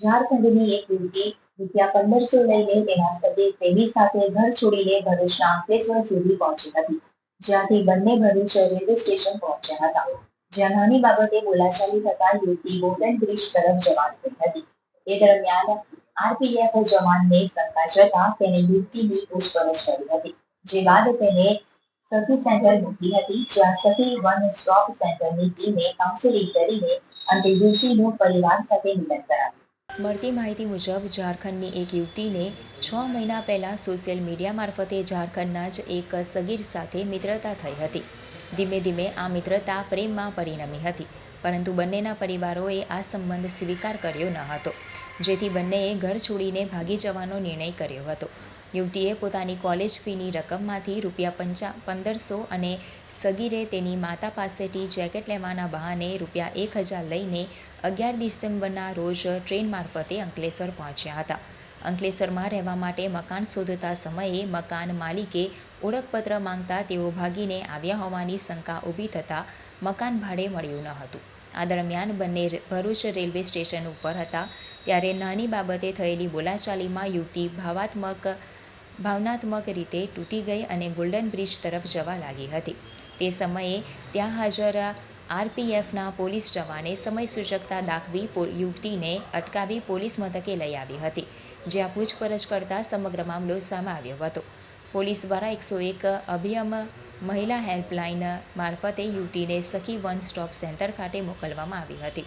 ઝારખંડની એક યુવતી રૂપિયા પંદરસો લઈને તેના સગે પ્રેમી સાથે ઘર છોડીને ભરૂચના અંકલેશ્વર સુધી પહોંચી હતી. જ્યાંથી બંને ભરૂચ રેલવે સ્ટેશન પહોંચ્યા હતા. જ્યાં નાની બાબતે બોલાશાલી થતા યુવતી ગોલ્ડન બ્રિજ તરફ જવા નીકળી હતી. તે દરમિયાન આરપીએફ જવાનને શંકા જતા તેને યુવતીની પૂછપરછ કરી હતી, જે બાદ તેને સખી સેન્ટર મૂકી હતી, જ્યાં સખી વન સ્ટોપ સેન્ટરની ટીમે કાઉન્સેલિંગ કરીને અંતે યુવતીનું પરિવાર સાથે મિલન કરાવ્યું. મળતી માહિતી મુજબ, ઝારખંડની એક યુવતીને છ મહિના પહેલાં સોશિયલ મીડિયા મારફતે ઝારખંડના જ એક સગીર સાથે મિત્રતા થઈ હતી. ધીમે ધીમે આ મિત્રતા પ્રેમમાં પરિણમી હતી, પરંતુ બંનેના પરિવારોએ આ સંબંધ સ્વીકાર કર્યો ન હતો, જેથી બંનેએ ઘર છોડીને ભાગી જવાનો નિર્ણય કર્યો હતો. યુવતીએ પોતાની કોલેજ ફીની રકમમાંથી રૂપિયા પંચા, પંદરસો અને સગીરે તેની માતા પાસેથી જેકેટ લેવાના બહાને રૂપિયા એક હજાર લઈને અગિયાર ડિસેમ્બરના રોજ ટ્રેન મારફતે અંકલેશ્વર પહોંચ્યા હતા. અંકલેશ્વરમાં રહેવા માટે મકાન શોધતા સમયે મકાન માલિકે ઓળખપત્ર માંગતા તેઓ ભાગીને આવ્યા હોવાની શંકા ઊભી થતાં મકાન ભાડે મળ્યું ન હતું. આ દરમિયાન બંને ભરૂચ રેલવે સ્ટેશન ઉપર હતા. ત્યારે નાની બાબતે થયેલી બોલાચાલીમાં યુવતી ભાવાત્મક, ભાવનાત્મક રીતે તૂટી ગઈ અને ગોલ્ડન બ્રિજ તરફ જવા લાગી હતી. તે સમયે ત્યાં હાજર આરપીએફના પોલીસ જવાને સમય સૂચકતા દાખવી યુવતીને અટકાવી પોલીસ મથકે લઈ આવી હતી, જ્યાં પૂછપરછ કરતા સમગ્ર મામલો સામે આવ્યો હતો. પોલીસ દ્વારા એકસો એક અભિયમ મહિલા હેલ્પલાઇન મારફતે યુવતીને સખી વન સ્ટોપ સેન્ટર ખાતે મોકલવામાં આવી હતી.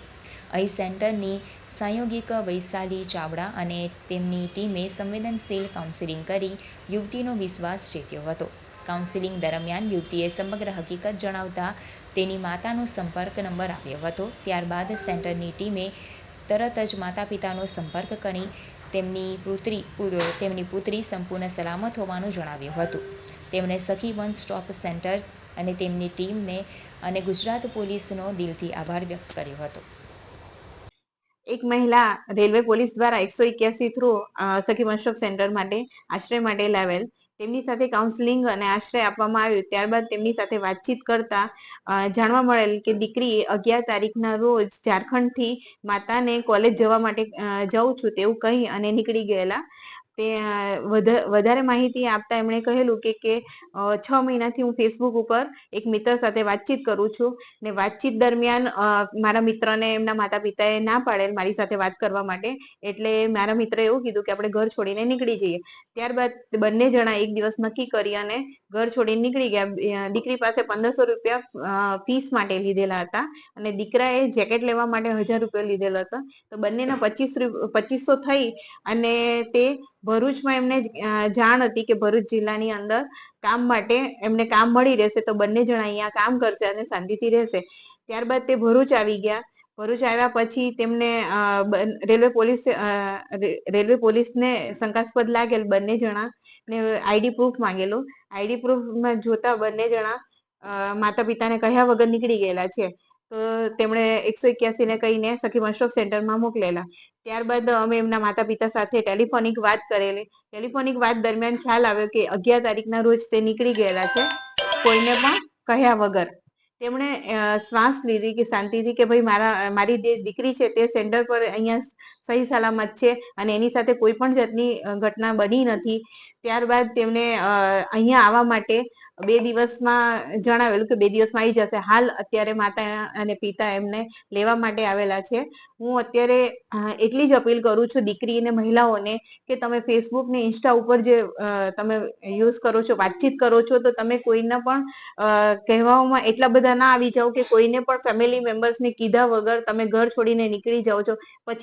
અહીં સેન્ટરની સંયોગિક વૈશાલી ચાવડા અને તેમની ટીમે સંવેદનશીલ કાઉન્સિલિંગ કરી યુવતીનો વિશ્વાસ જીત્યો હતો. કાઉન્સિલિંગ દરમિયાન યુવતીએ સમગ્ર હકીકત જણાવતા તેની માતાનો સંપર્ક નંબર આપ્યો હતો. ત્યારબાદ સેન્ટરની ટીમે તરત જ માતા પિતાનો સંપર્ક કરી તેમની પુત્રી તેમની પુત્રી સંપૂર્ણ સલામત હોવાનું જણાવ્યું હતું. તેમણે સખી વન સ્ટોપ સેન્ટર અને તેમની ટીમને અને ગુજરાત પોલીસનો દિલથી આભાર વ્યક્ત કર્યો હતો. એક મહિલા રેલવે પોલીસ દ્વારા એકસો એક્યાસી થ્રુ સખી વન સ્ટોપ સેન્ટર માટે આશ્રય માટે લાવેલ તેમની સાથે કાઉન્સેલિંગ અને આશ્રય આપવામાં આવ્યો. ત્યારબાદ તેમની સાથે વાતચીત કરતા જાણવા મળેલ કે દીકરી અગિયાર તારીખના રોજ ઝારખંડથી માતાને કોલેજ જવા માટે જાઉં છું તેવું કહી અને નીકળી ગયેલા. તે વધારે માહિતી આપતા એમણે કહેલું કે કે છ મહિનાથી હું ફેસબુક ઉપર એક મિત્ર સાથે વાતચીત કરું છું ને વાતચીત દરમિયાન મારા મિત્રને એમના માતા પિતાએ ના પાડેલ મારી સાથે વાત કરવા માટે. એટલે મારા મિત્રએ એવું કીધું કે, આપણે ઘર છોડીને નીકળી જઈએ. ત્યારબાદ બંને જણા એક દિવસ નક્કી કરી અને ઘર છોડીને નીકળી ગયા. દીકરી પાસે પંદરસો રૂપિયા ફીસ માટે લીધેલા હતા અને દીકરાએ જેકેટ લેવા માટે હજાર રૂપિયા લીધેલો હતો. તો બંનેના પચીસ પચીસો થઈ અને તે ભરૂચમાં એમને જાણ હતી કે ભરૂચ જિલ્લાની અંદર કામ માટે એમને કામ મળી રહેશે તો બંને જણા અહીંયા કામ કરશે અને શાંતિથી રહેશે. ત્યારબાદ તે ભરૂચ આવી ગયા. ભરૂચ આવ્યા પછી તેમને રેલવે પોલીસ રેલવે પોલીસને શંકાસ્પદ લાગેલ બંને જણા ને આઈડી પ્રૂફ માંગેલું. આઈડી પ્રૂફમાં જોતા બંને જણા માતા પિતાને કહ્યા વગર નીકળી ગયેલા છે. તો તેમણે એકસો એક્યાસી ને કહીને સખી વનસ્ટોપ સેન્ટરમાં મોકલેલા. ત્યારબાદ અમે એમના માતા પિતા સાથે ટેલિફોનિક વાત કરેલી. ટેલિફોનિક વાત દરમિયાન ખ્યાલ આવ્યો કે અગિયાર તારીખના રોજ તે નીકળી ગયેલા છે, કોઈને પણ કહ્યા વગર. તેમણે શ્વાસ લીધી કે શાંતિથી કે ભાઈ મારા, મારી જે દીકરી છે તે સેન્ટર પર અહીંયા સહી સલામત છે અને એની સાથે કોઈ પણ જાતની ઘટના બની નથી. ત્યારબાદ તેમને અહીંયા આવવા માટે બે દિવસમાં જણાવેલું કે બે દિવસમાં આવી જશે. હાલ અત્યારે માતા અને પિતા એમને લેવા માટે આવેલા છે. હું અત્યારે એટલી જ અપીલ કરું છું દીકરી અને મહિલાઓને કે તમે ફેસબુક ને ઇન્સ્ટા ઉપર જે તમે યુઝ કરો છો, વાતચીત કરો છો, તો તમે કોઈના પણ કહેવામાં એટલા બધા ના આવી જાઓ કે કોઈને પણ ફેમિલી મેમ્બર્સને કીધા વગર તમે ઘર છોડીને નીકળી જાઓ છો. પછી